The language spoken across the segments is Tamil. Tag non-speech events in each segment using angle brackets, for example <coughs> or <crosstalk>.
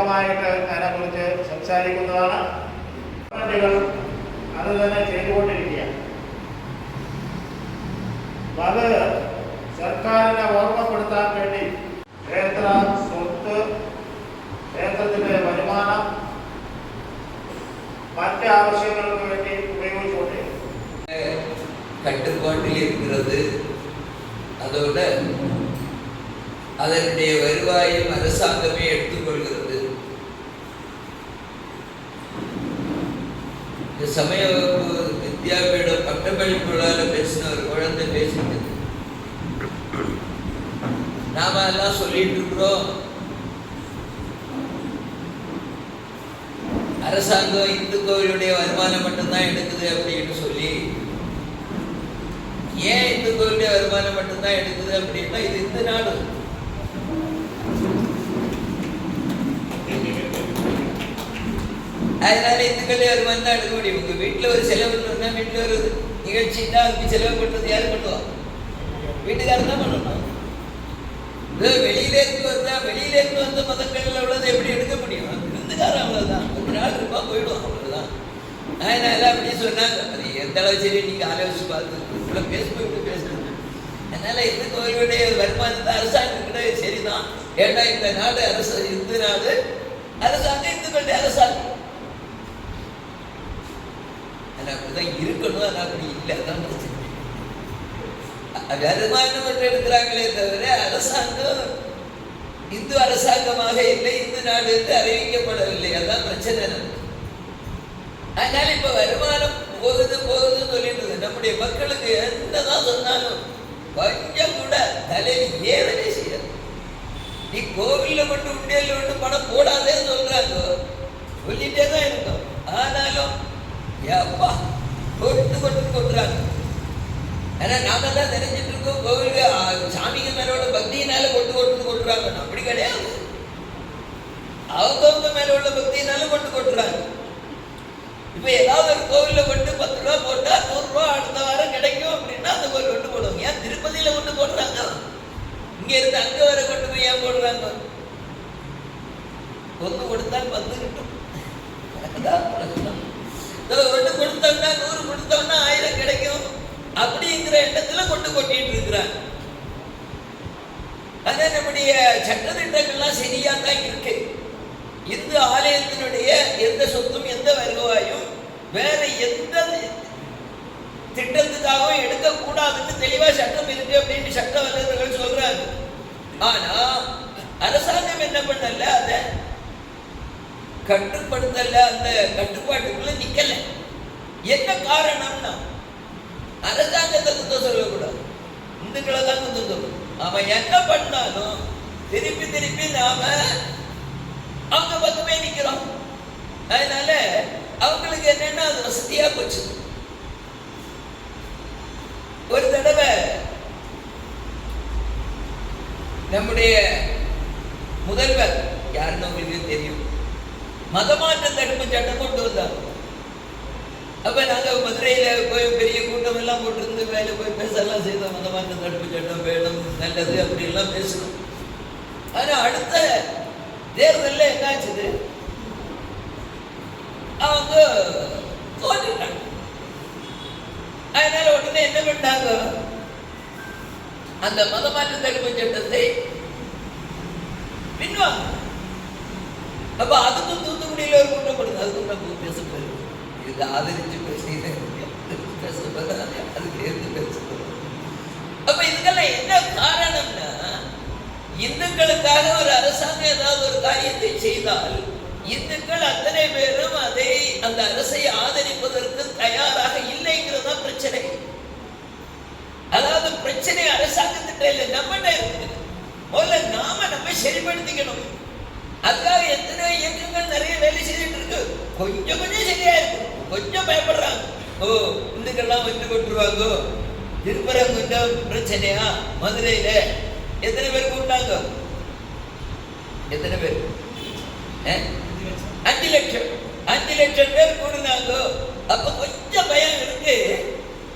വ്യക്തമായിട്ട് അതിനെക്കുറിച്ച് സംസാരിക്കുന്നതാണ് ഗവൺമെന്റുകൾ അത് തന്നെ ചെയ്തുകൊണ്ടിരിക്കുകയാണ് അപ്പൊ അത് സർക്കാരിനെ ഓർമ്മപ്പെടുത്താൻ വേണ്ടി ക്ഷേത്ര സ്വത്ത് ക്ഷേത്രത്തിന്റെ വരുമാനം മറ്റ് ആവശ്യങ്ങൾക്ക് വേണ്ടി ഉപയോഗിച്ചുകൊണ്ടിരിക്കുന്നു கட்டுப்பாட்டில் இருக்கிறது அதோட அதனுடைய வருவாயும் அரசாங்கமே எடுத்துக்கொள்கிறது சமய வகுப்பு வித்யாபீடம் பட்டப்படிப்புகளால பேசின ஒரு குழந்தை பேசிட்டு நாம எல்லாம் சொல்லிட்டு இருக்கிறோம். அரசாங்கம் இந்து கோவிலுடைய வருமானம் மட்டும்தான் எடுக்குது அப்படின்னு சொல்லி ஏன் இந்து கோவிலுடைய வருமானம் மட்டும்தான் எடுக்குது அப்படின்னா இது இந்து நாடு அதனால இந்துக்களுடைய வருமானம் தான் எடுக்க முடியும். உங்க வீட்டுல ஒரு செலவு இல்லைன்னா வீட்டுல ஒரு நிகழ்ச்சின்னா அதுக்கு செலவு பண்றது யார் பண்ணுவா? வீட்டுக்காரர் தான் பண்ணணும். வெளியில இருந்து வந்தா வெளியில இருந்து வந்த மதங்கள்ல உள்ளதை எப்படி எடுக்க முடியும்? இந்துக்காரன் அவ்வளவுதான். ஒரு நாள் இருப்பா போயிடும் அவ்வளவுதான். அதனால அப்படி சொன்னாங்க? அது எந்த அளவு சரி நீங்க ஆலோசிச்சு பார்த்து பேஸ்புக் பேசுறது அதனால இந்து கோயிலுடைய வருமானத்தை அரசாங்கம் கிட்ட சரிதான் ஏன்னா இந்த நாடு அரசு இந்து நாடு அரசாங்கம் இந்துக்களுடைய அரசாங்கம். அது அப்படிதான் இருக்கணும் அது அப்படி இல்லை. அதான் பிரச்சனை. அ- வருமானம் என்று எடுக்கிறாங்களே தவிர அரசாங்கம் இந்து அரசாங்கமாக இல்லை இந்து நாடு என்று அறிவிக்கப்படவில்லை. அதான் பிரச்சனை நமக்கு. அதனால இப்ப வருமானம் போகுது போகுதுன்னு சொல்லிட்டு நம்முடைய மக்களுக்கு என்னதான் சொன்னாலும் கொஞ்சம் கூட தலையில் ஏதனை செய்யாது. நீ கோவில்ல மட்டும் உண்டியல் மட்டும் பணம் போடாதேன்னு சொல்றாங்க. சொல்லிட்டே தான் இருக்கும். ஆனாலும் ஏப்பா கொட்டு கொண்டு கொண்டுறாங்க ஏன்னா நாம தான் நினைச்சிட்டு இருக்கோம் கோவில் ஆ, சாமிக்கு மேலோட பக்தியினால கொண்டு கொடுத்து கொண்டுறாங்க அப்படி கிடையாது. அவங்கவுங்க மேல உள்ள பக்தியினால கொண்டு கொண்டுறாங்க இப்ப ஏதாவது ஒரு கோவில்ல கொண்டு பத்து ரூபா போட்டா நூறு ரூபா அடுத்த வாரம் கிடைக்கும் அப்படின்னா அந்த கோவில் கொண்டு போடுவாங்க. ஏன்? திருப்பதியில கொண்டு போடுறாங்க. இங்க இருந்து அங்க வர கொண்டு போய் ஏன் போடுறாங்க? ஒன்று கொடுத்தால் பத்து கிட்டும். அதான் பிரச்சனை. ஒன்று கொடுத்தோம்னா நூறு கொடுத்தோம்னா ஆயிரம் கிடைக்கும். அப்படிங்கிற எண்ணத்துல கொண்டு கொட்டிட்டு இருக்கிறாங்க அதே நம்முடைய சட்டத்திட்டங்கள்லாம் சரியா தான் இருக்கு. இந்து ஆலயத்தினுடைய எந்த சொத்தும் எந்த வருவாயும் வேற எந்த திட்டத்துக்காகவும் எடுக்கக்கூடாதுன்னு தெளிவா சட்டம் இருக்கு அப்படின்னு சட்ட வல்லுநர்கள் சொல்றாங்க. ஆனா அரசாங்கம் என்ன பண்ணல? அதை கட்டுப்படுத்தல அந்த கட்டுப்பாட்டுக்குள்ள நிக்கல. என்ன காரணம்னா அரசாங்கத்தை குத்தம் சொல்லக்கூடாது. இந்துக்களை தான் குத்தம் சொல்லணும். அவன் என்ன பண்ணாலும் திருப்பி திருப்பி நாம அவங்க பக்கமே நிக்கிறோம். அதனால அவங்களுக்கு என்னன்னா அது வசதியா போச்சு. ஒரு தடவை நம்முடைய முதல்வர் யாருன்னு உங்களுக்கு தெரியும். மதமாற்ற தடுப்பு சட்டம் கொண்டு வந்தாங்க. அப்ப நாங்க மதுரையில போய் பெரிய கூட்டம் எல்லாம் போட்டிருந்து வேலை போய் பேசலாம் செய்தோம். மதமாற்ற தடுப்பு சட்டம் வேணும் நல்லது அப்படி எல்லாம் பேசணும். ஆனா அடுத்த தேர்தலில் என்னாச்சுது? அவங்க தோற்றுட்டாங்க அதனால உடனே என்ன பண்ணாங்க அந்த மதமாற்ற தடுப்பு சட்டத்தை பின்வாங்க. அப்ப அதுக்கும் தூத்துக்குடியில ஒரு கூட்டம் கொடுங்க. அதுக்கும் நம்ம பேச போயிருக்கோம் இது ஆதரிச்சு பேசினேன் பேச போறேன் அதுக்கு எடுத்து பேச போறோம் அப்ப இதுக்கெல்லாம் என்ன காரணம்னா இந்துக்களுக்காக ஒரு அரசாங்கம் ஏதாவது ஒரு காரியத்தை செய்தால் இந்துக்கள் அத்தனை பேரும் அதை அந்த அரசை ஆதரிப்பதற்கு தயாராக இல்லைங்கிறது தான் பிரச்சனை. அதாவது பிரச்சனை அரசாங்கத்திட்ட இல்லை நம்மகிட்ட இருக்கு முதல்ல நாம நம்ம சரிப்படுத்திக்கணும் அதுக்காக எந்த இயக்கங்கள் நிறைய வேலை செய்துட்டு இருக்கு. கொஞ்சம் கொஞ்சம் சரியா இருக்கு. கொஞ்சம் பயப்படுறாங்க. ஓ இந்துக்கள்லாம் வந்து கொட்டுருவாங்க திருப்பரங்குன்றம் பிரச்சனையா? மதுரையில எத்தனை பேர் கூப்பிட்டாங்க எத்தனை பேர்? அஞ்சு லட்சம். அஞ்சு லட்சம் பேர் கூடுனாங்க அப்ப கொஞ்சம் பயம் இருக்கு.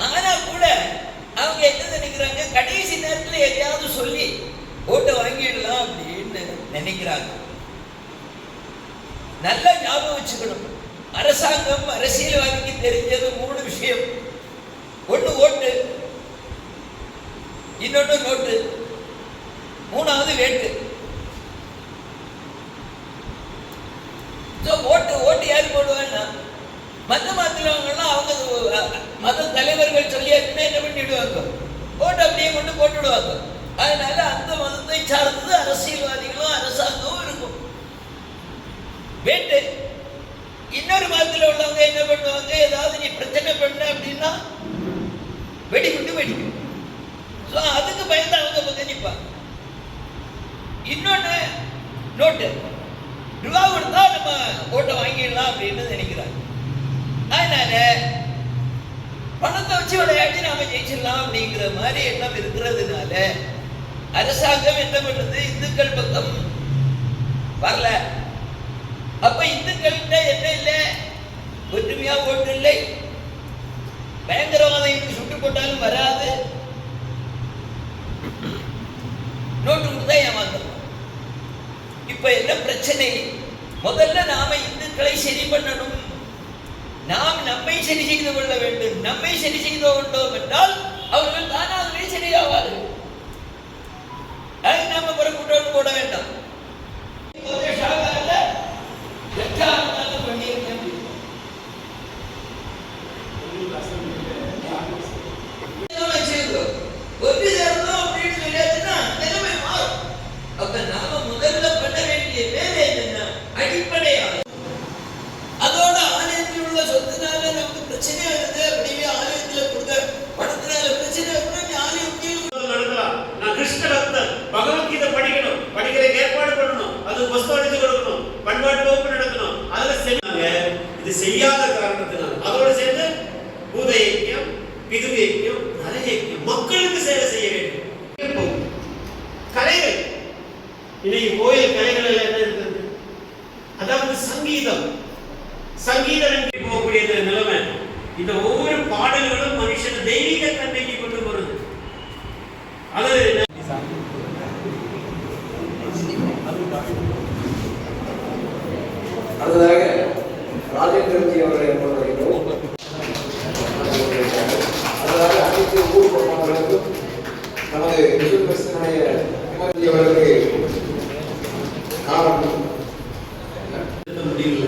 ஆனா கூட அவங்க என்ன நினைக்கிறாங்க? கடைசி நேரத்துல எதையாவது சொல்லி ஓட்டை வாங்கிடலாம் அப்படின்னு நினைக்கிறாங்க. நல்லா ஞாபகம் வச்சுக்கணும். அரசாங்கம் அரசியல்வாதிக்கு தெரிஞ்சது மூணு விஷயம். ஒன்று ஓட்டு இன்னொன்னு நோட்டு. மூணாவது வேட்டு. ஓட்டு ஓட்டு யார் போடுவாங்கன்னா மத மாத்திரவங்கெல்லாம் அவங்க மத தலைவர்கள் சொல்லியாச்சுன்னா என்ன பண்ணிடுவாங்க? ஓட்டு அப்படியே கொண்டு போட்டுடுவாங்க. அதனால அந்த மதத்தை சார்ந்தது அரசியல்வாதிகளும் அரசாங்கமும் வேட்டு இன்னொரு மதத்தில் உள்ளவங்க என்ன பண்ணுவாங்க? ஏதாவது நீ பிரச்சனை பண்ண அப்படின்னா வெடிகுண்டு வெடிக்கும். ஸோ அதுக்கு பயந்து அவங்க பக்கம் நிற்பாங்க இன்னொன்று நோட்டு. ரூபா கொடுத்தா நம்ம ஓட்டை வாங்கிடலாம் அப்படின்னு நினைக்கிறாங்க. அதனால பணத்தை வச்சு விளையாட்டி நாம ஜெயிச்சிடலாம் அப்படிங்கிற மாதிரி எண்ணம் இருக்கிறதுனால அரசாங்கம் என்ன பண்ணுறது இந்துக்கள் பக்கம் வரல. அப்ப இந்துக்கள்கிட்ட என்ன இல்லை? ஒற்றுமையா ஓட்டு இல்லை. பயங்கரவாதம் இப்படி சுட்டு போட்டாலும் வராது. நோட்டு கொடுத்தா ஏமாத்தலாம் இப்ப என்ன பிரச்சனை? முதல்ல நாம இந்துக்களை சரி பண்ணணும். நாம் நம்மை சரி செய்து கொள்ள வேண்டும். நம்மை சரி செய்து கொண்டோம் என்றால் அவர்கள் தானாகவே சரியாவார்கள் அது நாம புறக்கூட்டோடு போட வேண்டாம் இப்போதே ஷாகால லட்சாவதாரம் பண்ணியிருக்கேன் நிலைமை செய்தோம். ஒன்று சேர்ந்தோம் அப்படின்னு சொல்லியாச்சுன்னா நிலைமை மாறும். அப்ப நாம முதல்ல பண்ண வேண்டிய வேலை என்னன்னா அடிப்படையாக அதோட ஆலயத்தில் உள்ள சொத்துனால நமக்கு பிரச்சனை வருது அப்படியே ஆலயத்துல கொடுத்த பணத்தினால பிரச்சனை வருதுன்னா நீ ஆலயத்தில் நடக்கலாம் நான் கிருஷ்ண பக்தன் பகவத்கீதை படிக்கணும் படிக்கிறதுக்கு ஏற்பாடு பண்ணணும் அது புஸ்தகம் அடிச்சு கொடுக்கணும் பண்பாட்டு வகுப்பு நடத்தணும் அதுல செய்யாங்க இது செய்யாத காரணத்தினால் அதோட சேர்ந்து பூத யக்கியம் பிதுகு யக்கியம் நர யக்கியம் மக்களுக்கு சேவை செய்ய வேண்டும் கலைகள் இன்னைக்கு கோயில் கலைகள் எல்லாம் என்ன இருக்குது அதாவது சங்கீதம் சங்கீதம் என்று போகக்கூடிய இந்த நிலைமை இந்த ஒவ்வொரு பாடல்களும் மனுஷன் தெய்வீக தன்மைக்கு கொண்டு போறது அது அடுத்ததாக ராஜேந்திரஜி அவர்களை பொறுத்தவரைக்கும் அடுத்ததாக அனைத்து ஊர் பொறுப்பாளர்களுக்கும் நமது விஷ்ணு கிருஷ்ணனுடைய விமல்ஜி அவர்களுக்கு நிறுத்த முடியல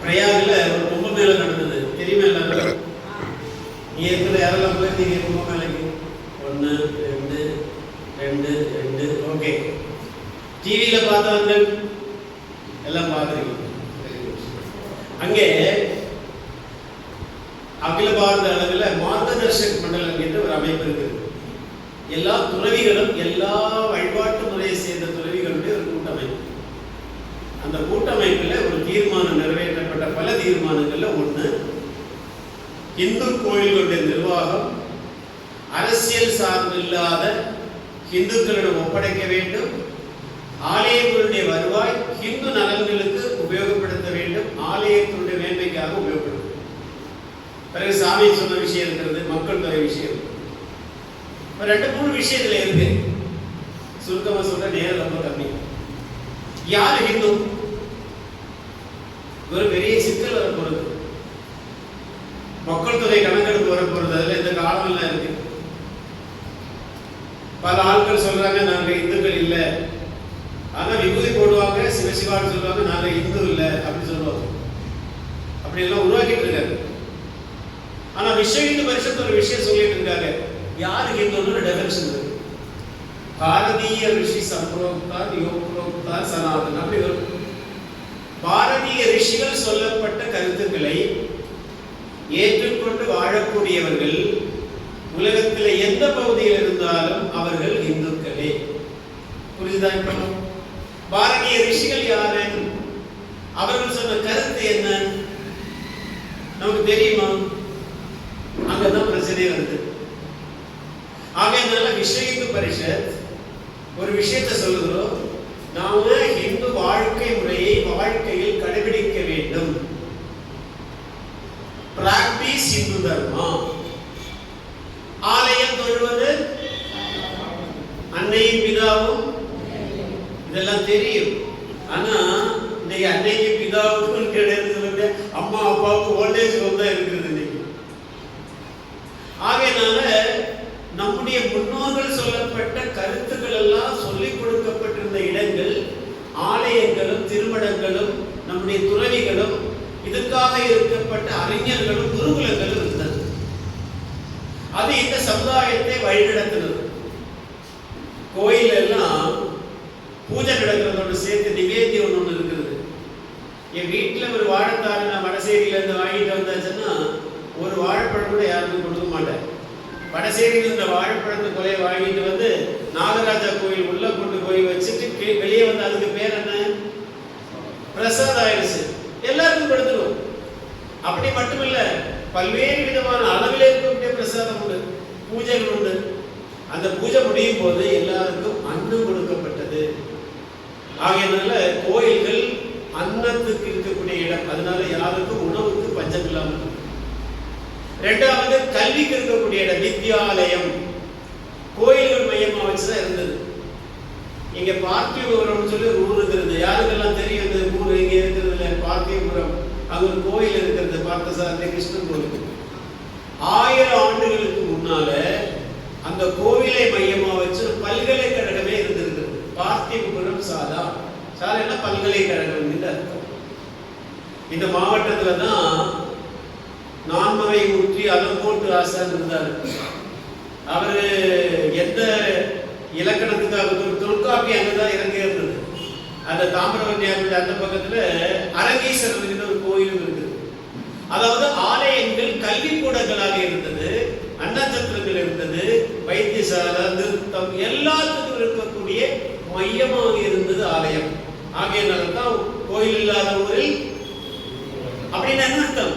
பிரயாகில் ஒரு கும்பமேளம் நடந்தது. தெரியுமா எல்லாரும் நீ ஏற்கனவே யாரெல்லாம் போயிருந்தீங்க கும்பமேளைக்கு? ஒன்று ரெண்டு ரெண்டு ரெண்டு ஓகே. டிவியில் பார்த்தவங்க எல்லாம் பார்த்துருக்கீங்க அங்கே அகில பாரத அளவில் மார்கதர்ஷக் மண்டலம் என்று ஒரு அமைப்பு இருக்குது எல்லா துறவிகளும் எல்லா வழிபாட்டு முறையை சேர்ந்த துறவிகளுடைய ஒரு கூட்டமைப்பு அந்த கூட்டமைப்பில் ஒரு தீர்மானம் நிறைவேற்றப்பட்ட பல தீர்மானங்கள்ல ஒண்ணு இந்து கோயில்களுடைய நிர்வாகம் அரசியல் சார்பு இல்லாத இந்துக்களிடம் ஒப்படைக்க வேண்டும். ஆலயங்களுடைய வருவாய் இந்து நலன்களுக்கு உபயோகப்படுத்த வேண்டும். ஆலயத்தினுடைய மேன்மைக்காக உபயோகப்படுத்த பிறகு சாமி சொன்ன விஷயம் இருக்கிறது மக்கள் தொகை விஷயம். ரெண்டு மூணு விஷயத்துல இருக்கு. சுருக்கமா சொல்ற நேரம் ரொம்ப கம்மி. யார் ஹிந்து? ஒரு பெரிய சிக்கல் வரப்போறது. மக்கள் தொகை கணக்கெடுப்பு வர போறது அதுல இந்த காலம் எல்லாம் இருக்கு. பல ஆட்கள் சொல்றாங்க நாங்க இந்துக்கள் இல்ல. ஆனா விபூதி போடுவாங்க சிவசிவான்னு சொல்லுவாங்க நாங்க இந்து இல்ல அப்படின்னு சொல்லுவாங்க. அப்படி எல்லாம் உருவாக்கிட்டு இருக்காங்க ஆனா விஸ்வ இந்து பரிஷத்து ஒரு விஷயம் சொல்லிட்டு இருக்காங்க. யாரு ஹிந்துன்னு ஒரு டெஃபினேஷன் இருக்கு? பாரதிய ரிஷி சம்பிரோக்தா யோக்ரோக்தா சனாதன் அப்படி வரும். பாரதிய ரிஷிகள் சொல்லப்பட்ட கருத்துக்களை ஏற்றுக்கொண்டு வாழக்கூடியவர்கள் உலகத்தில் எந்த பகுதியில் இருந்தாலும் அவர்கள் இந்துக்களே. புரிஞ்சுதான் இப்போ? பாரதிய ரிஷிகள் யாரு அவர்கள் சொன்ன கருத்து என்ன? நமக்கு தெரியுமா? அங்கதான் பிரச்சனை வருது. ஆகையினால விஸ்வ இந்து பரிஷத் ஒரு விஷயத்தை சொல்லுகிறோம். நாம இந்து வாழ்க்கை முறையை வாழ்க்கையில் கடைபிடிக்க வேண்டும். பிராக்டிஸ் இந்து தர்மம் ஆலயம் தொழுவது அன்னையின் பிதாவும் இதெல்லாம் தெரியும். ஆனா இன்னைக்கு அன்னைக்கு பிதாவுக்கும் கிடையாது அம்மா அப்பாவுக்கு ஓல்டேஜ் ஹோம் தான் இருக்கிறது இன்னைக்கு. ஆகையினால நம்முடைய முன்னோர்கள் சொல்லப்பட்ட கருத்துக்கள் எல்லாம் சொல்லிக் கொடுக்கப்பட்டிருந்த இடங்கள் ஆலயங்களும் திருமணங்களும் நம்முடைய துறவிகளும் இதுக்காக இருக்கப்பட்ட அறிஞர்களும் குருகுலங்களும் இருந்தது. அது இந்த சமுதாயத்தை வழிநடத்தினது. கோயில் எல்லாம் பூஜை நடக்கிறதோட சேர்த்து நிவேத்தியம் ஒன்று இருக்கிறது என் வீட்டில் ஒரு வாழைத்தாறு நான் வடசேரியிலேருந்து வாங்கிட்டு வந்தாச்சுன்னா ஒரு வாழைப்பழம் கூட யாருக்கும் கொடுக்க மாட்டேன் வடசேரியில் இருந்த வாழைப்பழத்தை கொலையை வாங்கிட்டு வந்து நாகராஜா கோயில் உள்ளே கொண்டு போய் வச்சுட்டு வெளியே வந்து அதுக்கு பேர் என்ன? பிரசாத் ஆயிடுச்சு. எல்லாருக்கும் கொடுத்துருவோம். அப்படி மட்டும் இல்லை பல்வேறு விதமான அளவில் இருக்கக்கூடிய பிரசாதம் உண்டு பூஜைகள் உண்டு. அந்த பூஜை முடியும் போது எல்லாருக்கும் அன்னம் கொடுக்கப்படும். ஆகையினால கோயில்கள் அன்னத்துக்கு இருக்கக்கூடிய இடம். அதனால யாருக்கும் உணவுக்கு பஞ்சம் இல்லாமல் ரெண்டாவது கல்விக்கு இருக்கக்கூடிய இடம் வித்யாலயம். கோயில்கள் மையமா வச்சுதான் இருந்தது. இங்க பார்த்திபுரம் சொல்லி ஒரு ஊர் இருக்கிறது. யாருக்கெல்லாம் தெரியும் இந்த ஊர் இங்க இருக்கிறது இல்ல? பார்த்திபுரம். அங்க ஒரு கோயில் இருக்கிறது. பார்த்தசாரதி கிருஷ்ணன் கோயில் ஆயிரம் ஆண்டுகளுக்கு முன்னால அந்த கோவிலை மையமா வச்சு பல்கலைக்கழக பல்கலைக்கழகமே இருந்திருக்கிறது பார்த்திபுரம் சாலா சாலைன்னா பல்கலைக்கழகம் அர்த்தம். இந்த மாவட்டத்துல தான் நான்மறை ஊற்றி அலங்கோட்டு ஆசான் இருந்தார். அவர் எந்த இலக்கணத்துக்காக ஒரு தொல்காப்பி அங்கதான் இறங்கி இருந்தது. அந்த தாமிரவர்ணியாருடைய அந்த பக்கத்துல அரங்கீஸ்வரர் ஒரு கோயிலும் இருக்குது அதாவது ஆலயங்கள் கல்விக்கூடங்களாக இருந்தது அன்னச்சத்திரங்கள் இருந்தது வைத்தியசாலை நிறுத்தம் எல்லாத்துக்கும் இருக்கக்கூடிய மையமாக இருந்தது ஆலயம். ஆகையினால தான் கோயில் இல்லாத ஊரில் அப்படின்னு என்ன அர்த்தம்?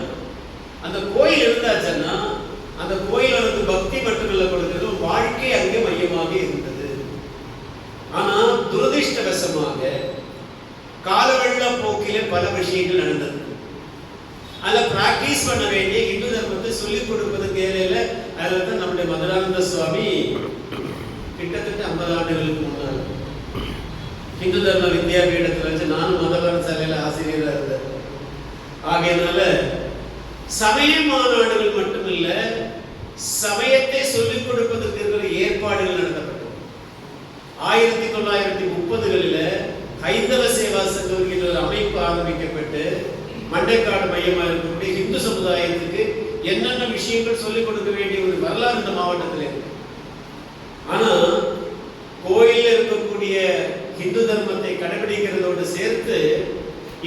அந்த கோயில் இருந்தாச்சுன்னா அந்த கோயில் வந்து பக்தி மட்டுமில்ல கொடுக்கிறது வாழ்க்கை அங்கே மையமாக இருந்தது. ஆனா துரதிர்ஷ்டவசமாக காலவெள்ள போக்கிலே பல விஷயங்கள் நடந்தது. அதில் பிராக்டிஸ் பண்ண வேண்டிய இந்து தர்மத்தை சொல்லிக் கொடுப்பது தேவையில்ல அதில் தான் நம்முடைய மதுரானந்த சுவாமி கிட்டத்தட்ட ஐம்பது ஆண்டுகளுக்கு முன்னால் இந்து தர்ம வித்யாபீடத்தில் வச்சு நானும் மதவான சாலையில் ஆசிரியராக இருந்தேன். ஆகையினால சமய மாநாடுகள் மட்டுமில்ல சமயத்தை சொல்லிக் கொடுப்பதற்கு இருக்கிற ஏற்பாடுகள் நடத்தப்பட்டது. ஆயிரத்தி தொள்ளாயிரத்தி முப்பதுகளில் ஹைந்தவ சேவா சங்கம் என்கிற ஒரு அமைப்பு ஆரம்பிக்கப்பட்டு மண்டைக்காடு மையமாக இருக்கக்கூடிய இந்து சமுதாயத்துக்கு என்னென்ன விஷயங்கள் சொல்லிக் கொடுக்க வேண்டிய ஒரு வரலாறு இந்த மாவட்டத்தில் இருக்கு ஆனா கோயில்ல இருக்கக்கூடிய இந்து தர்மத்தை கடைபிடிக்கிறதோடு சேர்த்து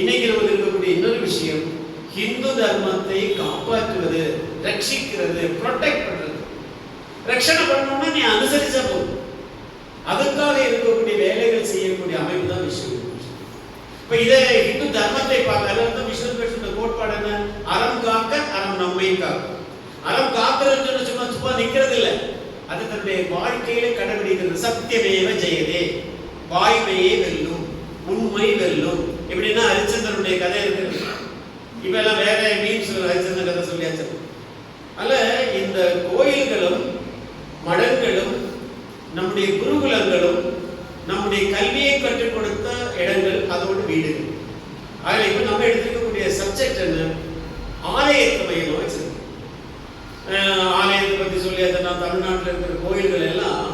இன்னைக்கு இருக்கக்கூடிய இன்னொரு விஷயம் இந்து தர்மத்தை காப்பாற்றுவது ரட்சிக்கிறது ப்ரொடெக்ட் பண்றது. ரட்சணை பண்ணணும்னா நீ அனுசரிச்சா போதும். அதுக்காக இருக்கக்கூடிய வேலைகள் செய்யக்கூடிய அமைப்பு தான் விஷயம் இப்ப இதை இந்து தர்மத்தை பார்க்க வந்து விஷ்ணு கிருஷ்ண கோட்பாடு என்ன? அறம் காக்க அறம் நம்மை காக்கும் அறம் காக்கிறதுன்னு சும்மா சும்மா நிக்கிறது இல்லை அது தன்னுடைய வாழ்க்கையில கடைபிடிக்கிறது சத்தியமேவ ஜெயதே. வாய்மையே வெல்லும் உண்மை வெல்லும். எப்படின்னா ஹரிச்சந்திரனுடைய கதை இருக்கு. இப்ப எல்லாம் வேற மீன்ஸ் ஹரிச்சந்திரன் கதை சொல்லியாச்சு. அல்ல இந்த கோயில்களும் மடங்களும் நம்முடைய குருகுலங்களும் நம்முடைய கல்வியை கற்றுக் கொடுத்த இடங்கள் அதோடு வீடுகள் அதில் இப்போ நம்ம எடுத்துக்கக்கூடிய சப்ஜெக்ட் என்ன? ஆலயத்தை மையமாக வச்சிருக்கோம். ஆலயத்தை பற்றி சொல்லியாச்சு நான் தமிழ்நாட்டில் இருக்கிற கோயில்கள் எல்லாம்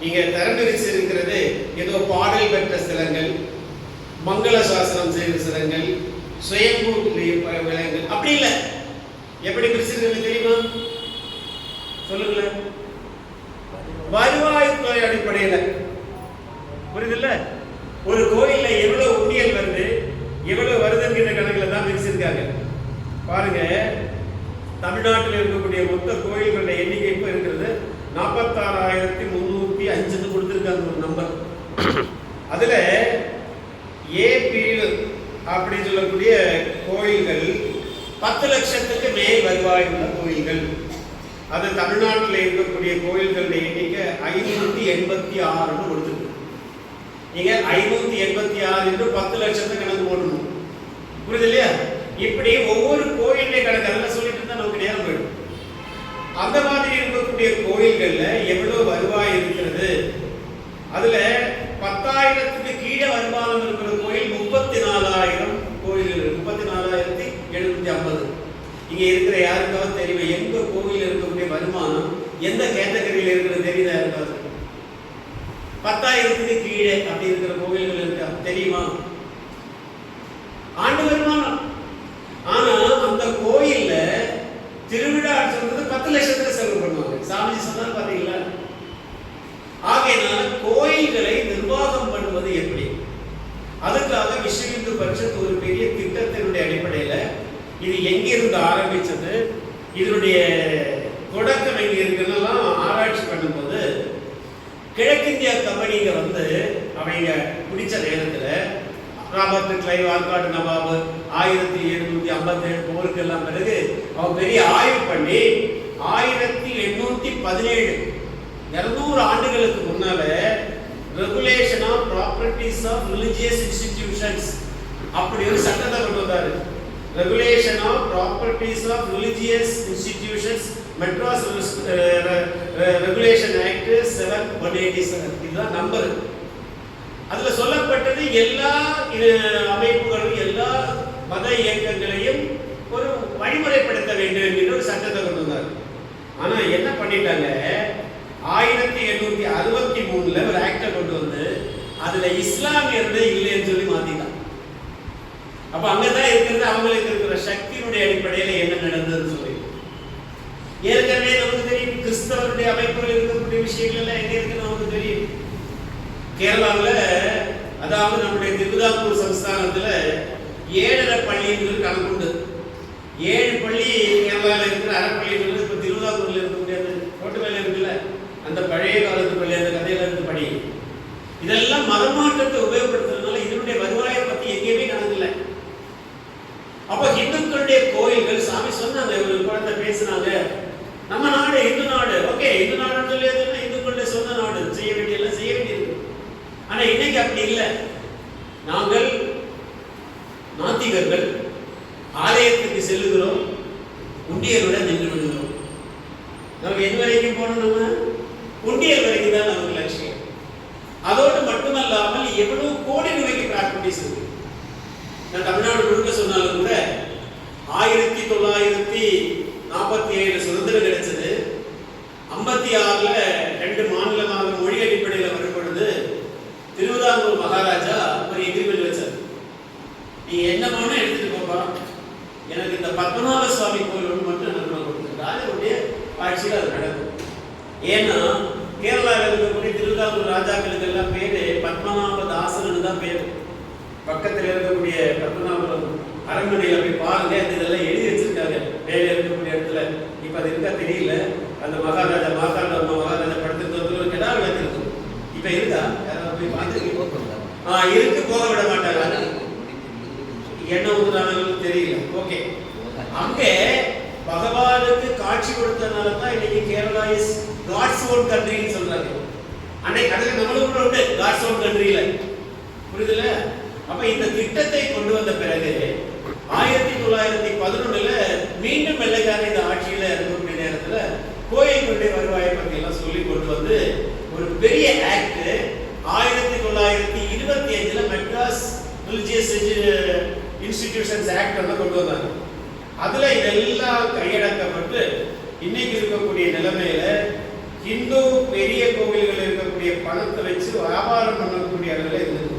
நீங்கள் திறந்திருச்சு இருக்கிறது ஏதோ பாடல் பெற்ற சிலங்கள் மங்கள சாசனம் செய்த சிலங்கள் சுயம்பு விலங்குகள் அப்படி இல்லை. எப்படி பிரிச்சிருக்குன்னு தெரியுமா? சொல்லுங்களேன். வருவாய்த்துறை அடிப்படையில். புரியுதுல்ல? ஒரு கோயில்ல எவ்வளவு உண்டியல் வருது எவ்வளவு வருதுங்கிற கணக்கில் தான் பிரிச்சிருக்காங்க. பாருங்க தமிழ்நாட்டில் இருக்கக்கூடிய மொத்த கோயில்களுடைய எண்ணிக்கை இப்போ இருக்கிறது? நாற்பத்தாறாயிரத்தி முந்நூறு அஞ்சுன்னு கொடுத்துருக்காங்க ஒரு நம்பர் <coughs> அதுல ஏ பிரிவு அப்படி சொல்லக்கூடிய கோயில்கள் பத்து லட்சத்துக்கு மேல் வருவாய் உள்ள கோயில்கள். அது தமிழ்நாட்டில் இருக்கக்கூடிய கோயில்களுடைய எண்ணிக்கை ஐநூத்தி எண்பத்தி ஆறுன்னு கொடுத்துருக்கு. நீங்க ஐநூத்தி எண்பத்தி ஆறு என்று பத்து லட்சத்தை கணக்கு போடணும் புரியுது இல்லையா? இப்படி ஒவ்வொரு கோயிலுடைய கணக்கு அதெல்லாம் சொல்லிட்டு இருந்தா நமக்கு நேரம் போயிடும். அந்த மாதிரி இருக்கக்கூடிய கோயில்கள்ல எவ்வளவு வருவாய் இருக்கிறது? அதுல பத்தாயிரத்துக்கு கீழே வருமானம் இருக்கிற கோயில் முப்பத்தி நாலாயிரம் நாலாயிரம் கோயில்கள் முப்பத்தி நாலாயிரத்தி எழுநூத்தி ஐம்பது. இங்க இருக்கிற யாருக்காவது தெரியுமா எங்க கோயில் இருக்கக்கூடிய வருமானம் எந்த கேட்டகரியில் இருக்கிறது தெரியுதா இருக்காது பத்தாயிரத்துக்கு கீழே அப்படி இருக்கிற கோவில்கள் இருக்கா? தெரியுமா? ஆண்டு வருமானம். ஆனா அந்த கோயில்ல திருவிழா சொல்றது பத்து லட்சத்துல செலவு பண்ணுவாங்க சாமிஜி சொன்னார் பார்த்தீங்களா? ஆகையினால கோயில்களை நிர்வாகம் பண்ணுவது எப்படி? அதுக்காக விஸ்வ இந்து பரிஷத் ஒரு பெரிய திட்டத்தினுடைய அடிப்படையில இது எங்கிருந்து ஆரம்பிச்சது? இதனுடைய தொடக்கம் எங்கே இருக்குன்னெல்லாம் ஆராய்ச்சி பண்ணும்போது கிழக்கிந்திய கம்பெனிங்க வந்து அவங்க பிடிச்ச நேரத்தில் ராபர்ட் கிளைவ் ஆற்காடு நவாபு ஆயிரத்தி எழுநூத்தி ஐம்பத்தேழு போருக்கெல்லாம் போருக்கு எல்லாம் பிறகு அவங்க பெரிய ஆய்வு பண்ணி ஆயிரத்தி எண்ணூத்தி பதினேழு. இருநூறு ஆண்டுகளுக்கு முன்னால regulation of properties of religious institutions அப்படி ஒரு சட்டத்தை கொண்டு வந்தாரு. Regulation of properties of religious institutions Madras regulation act seven one eighty seven இதுதான் நம்பர் அதுல சொல்லப்பட்டது எல்லா அமைப்புகளும் எல்லா மத இயக்கங்களையும் ஒரு வழிமுறைப்படுத்த வேண்டும் என்கிற ஒரு சட்டத்தை கொண்டு வந்தார். ஆனா என்ன பண்ணிட்டாங்க? ஆயிரத்தி எண்ணூத்தி அறுபத்தி மூணுல ஒரு ஆக்டை கொண்டு வந்து அதுல இஸ்லாமியர்களே இல்லைன்னு சொல்லி மாத்திட்டான். அப்ப அங்கதான் இருக்கிறது அவங்களுக்கு இருக்கிற சக்தியினுடைய அடிப்படையில என்ன நடந்ததுன்னு சொல்லி. ஏற்கனவே நமக்கு தெரியும் கிறிஸ்தவருடைய அமைப்புகள் இருக்கக்கூடிய விஷயங்கள் எல்லாம் எங்க இருக்குன்னு நமக்கு தெரியும். கேரளாவில் அதாவது நம்முடைய திருவிதாங்கூர் சம்ஸ்தானத்துல ஏழரை பள்ளிகள் கணக்குண்டு ஏழு பள்ளி கேரளாவில் இருக்கிற அறப்பள்ளிகள் இப்ப திருவிதாங்கூர்ல இருக்க முடியாது. கோட்டு மேல இருக்குல்ல? அந்த பழைய காலத்து பள்ளி அந்த கதையில இருந்து படி. இதெல்லாம் மதமாற்றத்தை உபயோகப்படுத்துறதுனால இதனுடைய வருவாயை பத்தி எங்கேயுமே கணக்கில்லை. அப்ப இந்துக்களுடைய கோயில்கள் சாமி சொன்னாங்க ஒரு குழந்தை பேசினாங்க. நம்ம நாடு இந்து நாடு. ஓகே இந்து நாடுன்னு சொல்லி இந்துக்களுடைய சொந்த நாடு. செய்ய வேண்டியெல்லாம் செய்ய வேண்டியிருக்கு. ஆனா இன்னைக்கு அப்படி இல்லை. நாங்கள் நாத்திகர்கள் ஆலயத்தை செல்லுகிறோம் உண்டியலுடன் நின்று விடுகிறோம். நமக்கு எது வரைக்கும் போகணும் நம்ம உண்டியல் வரைக்கும் தான் நமக்கு லட்சியம். அதோடு மட்டுமல்லாமல் எவ்வளவு கோடி ரூபாய்க்கு ப்ராப்பர்ட்டிஸ் இருக்கு நான் தமிழ்நாடு முழுக்க சொன்னாலும் கூட ஆயிரத்தி தொள்ளாயிரத்தி நாற்பத்தி ஏழு சுதந்திரம் கிடைச்சது. ஐம்பத்தி ஆறுல ரெண்டு மாநிலமாக மொழி அடிப்படையில் வரும் பொழுது திருவிதாங்கூர் மகாராஜா ஒரு எகிரிமெண்ட் வச்சார் நீ என்னமான எடுத்துட்டு போப்பா எனக்கு இந்த பத்மநாப சுவாமி கோயில் ஒன்று மட்டும் நன்மை கொடுத்து ராஜனுடைய ஆட்சியில் அது நடக்கும். ஏன்னா கேரளாவில் இருக்கக்கூடிய திருவிதாங்கூர் ராஜாக்களுக்கு எல்லாம் பேரு பத்மநாப தாசன்னு தான் பேரு. பக்கத்தில் இருக்கக்கூடிய பத்மநாபபுரம் அரண்மனையில் போய் பாருங்க இந்த இதெல்லாம் எழுதி வச்சிருக்காங்க. மேலே இருக்கக்கூடிய இடத்துல. இப்ப அது இருக்கா தெரியல. அந்த மகாராஜா மார்த்தாண்ட மகாராஜா படுத்திருந்ததுல ஒரு கெடா வைத்திருக்கும். இப்ப இருக்கா? யாராவது போய் பார்த்துருக்கீங்க ஆ இருக்கு போக விட மாட்டாங்க. என்ன ஊதுனாலும் தெரியல. ஓகே. அங்கே பகவானுக்கு காட்சி கொடுத்ததுனால தான் இன்னைக்கு கேரளா இஸ் காட்ஸ் ஓன் கண்ட்ரின்னு சொல்றாங்க. அன்னைக்கு அதுல நம்மளும் கூட உண்டு காட்ஸ் ஓன் கண்ட்ரியில புரியுதுல அப்ப இந்த திட்டத்தை கொண்டு வந்த பிறகு ஆயிரத்தி தொள்ளாயிரத்தி பதினொன்னுல மீண்டும் வெள்ளைக்கார இந்த ஆட்சியில இருக்கக்கூடிய நேரத்துல கோயில்களுடைய வருவாயை பத்தி எல்லாம் சொல்லி கொண்டு வந்து ஒரு பெரிய ஆக்ட் ஆயிரத்தி தொள்ளாயிரத்தி இருபத்தி அஞ்சுல மெட்ராஸ் ரிலிஜியஸ் இன்ஸ்டிடியூஷன்ஸ் ஆக்ட் வந்து கொண்டு வந்தாங்க. அதுல இதெல்லாம் கையடக்கப்பட்டு இன்னைக்கு இருக்கக்கூடிய நிலைமையில இந்து பெரிய கோவில்கள் இருக்கக்கூடிய பணத்தை வச்சு வியாபாரம் பண்ணக்கூடிய அளவில் இருந்தது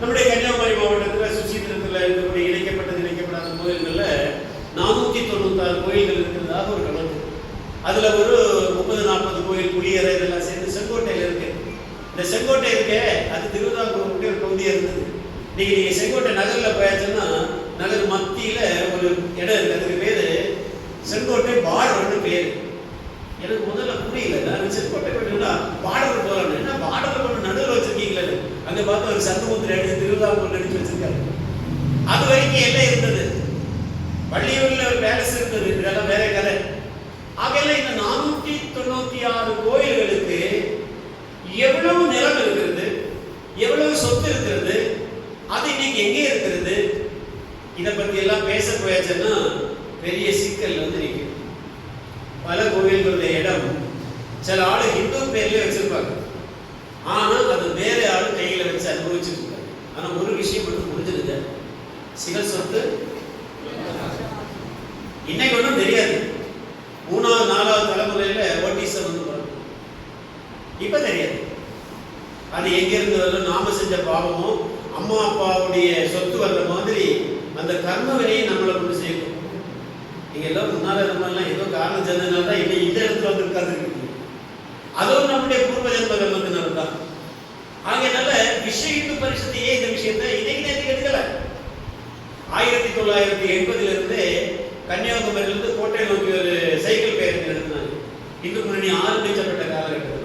நம்முடைய கன்னியாகுமரி மாவட்டத்தில் சுசீந்திரத்தில் இருக்கக்கூடிய இணைக்கப்பட்டது இணைக்கப்படாத கோயில்கள்ல நானூத்தி தொண்ணூத்தாறு கோயில்கள் இருக்கிறதாக ஒரு கணக்கு. அதுல ஒரு முப்பது நாற்பது கோயில் குடியறை இதெல்லாம் சேர்ந்து செங்கோட்டையில இருக்கு. இந்த செங்கோட்டை இருக்கே அது திருவிதாங்கூருடைய ஒரு பகுதியா இருந்தது. நீங்க நீங்க செங்கோட்டை நகரில் போயாச்சுன்னா நகர் மத்தியில ஒரு இடம் இருக்கு. அதுக்கு பேரு செங்கோட்டை பார்டர்னு பேரு. எனக்கு முதல்ல புரியல. நான் செங்கோட்டை போயிட்டு பார்டர் போகலாம் என்ன பார்டர் போன நடுவில் வச்சிருக்கீங்களே? அங்க பார்த்து ஒரு சந்தமுத்திரை அடிச்சு திருவிதாங்கூர் அடிச்சு வச்சிருக்காரு. அது வரைக்கும் எல்லாம் இருந்தது. வள்ளியூர்ல ஒரு பேலஸ் இருந்தது. இதெல்லாம் வேற கதை. ஆகையில இந்த நானூத்தி தொண்ணூத்தி ஆறு கோயில்களுக்கு எவ்வளவு நிலம் இருக்கிறது? எவ்வளவு சொத்து இருக்கிறது? அது இன்னைக்கு எங்கே இருக்கிறது? இதை பத்தி எல்லாம் பேச போயாச்சுன்னா பெரிய சிக்கல் வந்து நிற்கும். பல கோவில்களுடைய இடம். சில ஆளு ஹிந்து பேர்லயே வச்சிருப்பாங்க. ஆனா அது வேற ஆளு கையில வச்சு அனுபவிச்சுட்டு இருக்காங்க ஆனா ஒரு விஷயம் மட்டும் புரிஞ்சுடுங்க சிவ சொத்து இன்னைக்கு ஒன்றும் தெரியாது. மூணாவது நாலாவது தலைமுறையில ஓட்டிசம் வந்து பிறக்கும் இப்ப தெரியாது. அது எங்கேருந்து வரும் நாம செஞ்ச பாவமோ அம்மா அப்பாவுடைய சொத்து வர்ற மாதிரி அந்த கர்ம வினையை நம்மளை கொண்டு சேர்க்கும். நீங்க எல்லாம் முன்னால நம்ம ஏதோ காரணம் செஞ்சதுனால தான் இன்னும் இந்த இடத்துல வந்து உட்கார்ந்துருக்கீங்க அதுவும் நம்முடைய பூர்வ ஜென்ம கர்மத்தினால தான் ஆகையனால விஸ்வ இந்து பரிஷத்தையே இந்த விஷயத்த இன்னைக்கு நேற்று எடுக்கல? ஆயிரத்தி தொள்ளாயிரத்தி எண்பதுல இருந்து கன்னியாகுமரியிலிருந்து கோட்டை நோக்கி ஒரு சைக்கிள் பேருந்து நடத்தினாங்க இந்து முன்னணி ஆரம்பிக்கப்பட்ட காலகட்டம்.